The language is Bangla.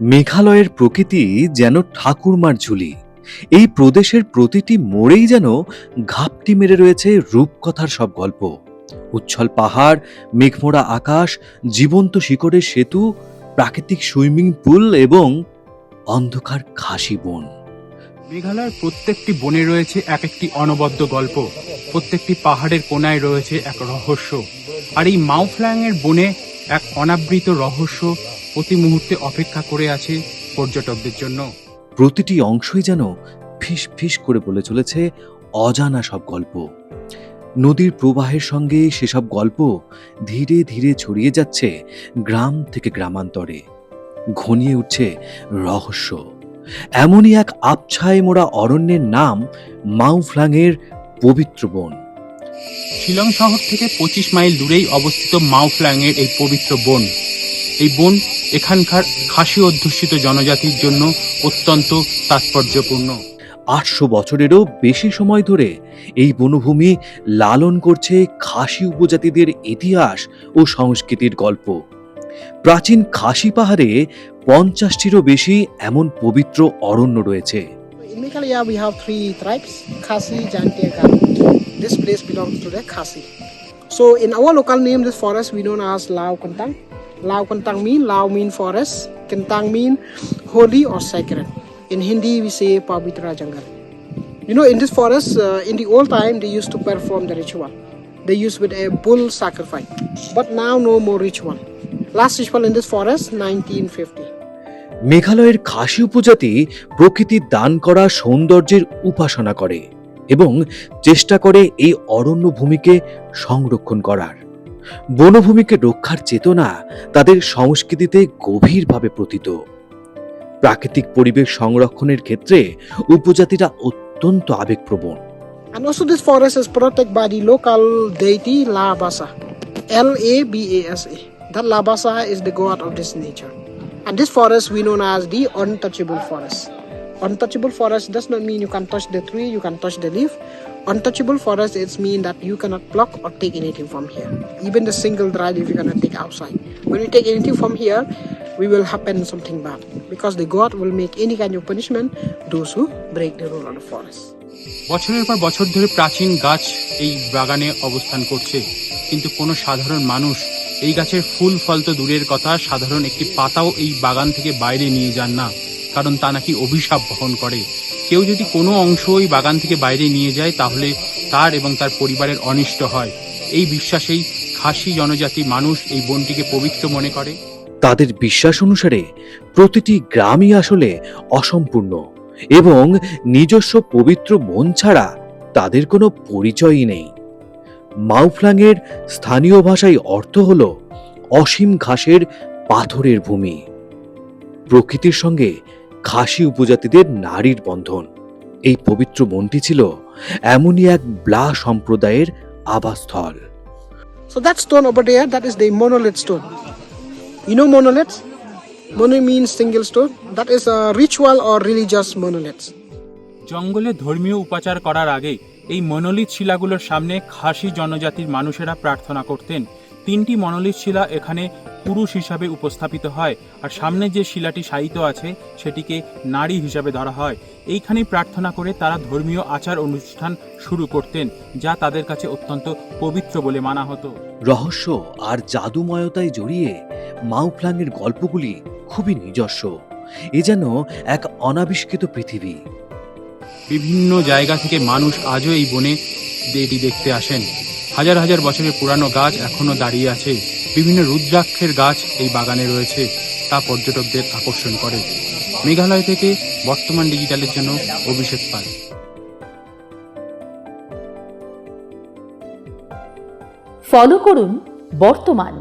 মেঘালয়ের প্রকৃতি যেন ঠাকুরমার ঝুলি। এই প্রদেশের প্রতিটি মোড়েই যেন ঘাপটি মেরে রয়েছে রূপকথার সব গল্প। উচ্ছল পাহাড়, মেঘমোড়া আকাশ, জীবন্ত শিকড়ের সেতু, প্রাকৃতিক সুইমিং পুল এবং অন্ধকার খাসি বন। মেঘালয়ের প্রত্যেকটি বনে রয়েছে এক একটি অনবদ্য গল্প। প্রত্যেকটি পাহাড়ের কোনায় রয়েছে এক রহস্য। আর এই মাউফ্ল্যাং এর বনে এক অনাবৃত রহস্য প্রতি মুহূর্তে অপেক্ষা করে আছে পর্যটকদের জন্য। প্রতিটি অংশই যেন ফিস ফিস করে বলে চলেছে অজানা সব গল্প। নদীর প্রবাহের সঙ্গে সেসব গল্প ধীরে ধীরে ছড়িয়ে যাচ্ছে গ্রাম থেকে গ্রামান্তরে। ঘনিয়ে উঠছে রহস্য। এমনই এক আবছায় মোড়া অরণ্যের নাম মাউফ্লাংয়ের পবিত্র বন। শিলং শহর থেকে পঁচিশ মাইল দূরেই অবস্থিত মাউফ্ল্যাং এর এই পবিত্র বন। এই বন এখানকার খাসি অধ্যুষিত জনজাতির জন্য অত্যন্ত তাৎপর্যপূর্ণ আটশো বছরেরও বেশি সময় ধরে এই বনভূমি লালন করছে খাসি উপজাতিদের ইতিহাস ও সংস্কৃতির গল্প প্রাচীন খাসি পাহাড়ে পঞ্চাশটিরও বেশি এমন পবিত্র অরণ্য রয়েছে. So, in our local name, this forest we known as Lao Kantang. Lao Kantang mean Lao mean forest, Kantang mean holy or sacred. In Hindi, we say Pavitra Jangal. You know, in this forest, uh, in the old time, they used to perform the ritual. They used with a bull sacrifice. But now, no more ritual. Last ritual in this forest, 1950. মেঘালয়ের খাসি উপজাতি প্রকৃতির দান করা সৌন্দর্যের উপাসনা করে এবং চেষ্টা করে এই অরণ্য ভূমিকে সংরক্ষণ করার বনভূমিকে রক্ষার চেতনা তাদের সংস্কৃতিতে গভীরভাবে প্রতীত প্রাকৃতিক পরিবেশ সংরক্ষণের ক্ষেত্রে উপজাতিরা অত্যন্ত আবেগপ্রবণ And also, this forest is protected by the local deity Labasa. L A B A S A. That Labasa is the god of this nature. And this forest we known as the untouchable forest. Untouchable forest does not mean you can touch the tree, you can touch the leaf. Untouchable forest it's mean that you cannot pluck or take anything from here. Even the single dry leaf you cannot take outside. When you take anything from here, we will happen something bad because the god will make any kind of punishment those who break the rule of the forest. বছরের পর বছর ধরে প্রাচীন গাছ এই বাগানে অবস্থান করছে কিন্তু কোনো সাধারণ মানুষ এই গাছের ফুল ফল তো দূরের কথা সাধারণ একটি পাতাও এই বাগান থেকে বাইরে নিয়ে যান না কারণ তা নাকি অভিশাপ বহন করে। কেউ যদি কোনো অংশ ওই বাগান থেকে বাইরে নিয়ে যায়, তাহলে তার এবং তার পরিবারের অনিষ্ট হয়। এই বিশ্বাসেই খাসি জনজাতি মানুষ এই বনটিকে পবিত্র মনে করে। তাদের বিশ্বাস অনুসারে প্রতিটি গ্রামই আসলে অসম্পূর্ণ এবং নিজস্ব পবিত্র মন ছাড়া তাদের কোনো পরিচয়ই নেই। মাউফ্লাংয়ের স্থানীয় ভাষায় অর্থ হল অসীম ঘাসের পাথরের ভূমি। প্রকৃতির সঙ্গে খাসি উপজাতিদের নারীর বন্ধন। এই পবিত্র মনটি ছিল এমনই এক ব্লা সম্প্রদায়ের আবাসস্থল। So that stone over there that is the monolith stone you know monolith mono mean single stone that is a ritual or religious monolith জঙ্গলে ধর্মীয় উপাচার করার আগে এই মনোলিথ শিলাগুলোর সামনে খাসি জনজাতির মানুষেরা প্রার্থনা করতেন। তিনটি মনোলিথ শিলা এখানে পুরুষ হিসাবে উপস্থাপিত হয় আর সামনে যে শিলাটি শায়িত আছে, সেটিকে নারী হিসাবে ধরা হয়। এইখানেই প্রার্থনা করে তারা ধর্মীয় আচার অনুষ্ঠান শুরু করতেন, যা তাদের কাছে অত্যন্ত পবিত্র বলে মানা হতো। রহস্য আর জাদুময়তায় জড়িয়ে মাউফ্লাংয়ের গল্পগুলি খুবই নিজস্ব। এ যেন এক অনাবিষ্কৃত পৃথিবী। বিভিন্ন জায়গা থেকে মানুষ আজও এই বনে এটি দেখতে আসেন। হাজার হাজার বছরের পুরানো গাছ এখনও দাঁড়িয়ে আছে। বিভিন্ন রুদ্রাক্ষের গাছ এই বাগানে রয়েছে, তা পর্যটকদের আকর্ষণ করে। মেঘালয় থেকে বর্তমান ডিজিটালের জন্য অভিষেক পাল। ফলো করুন বর্তমান।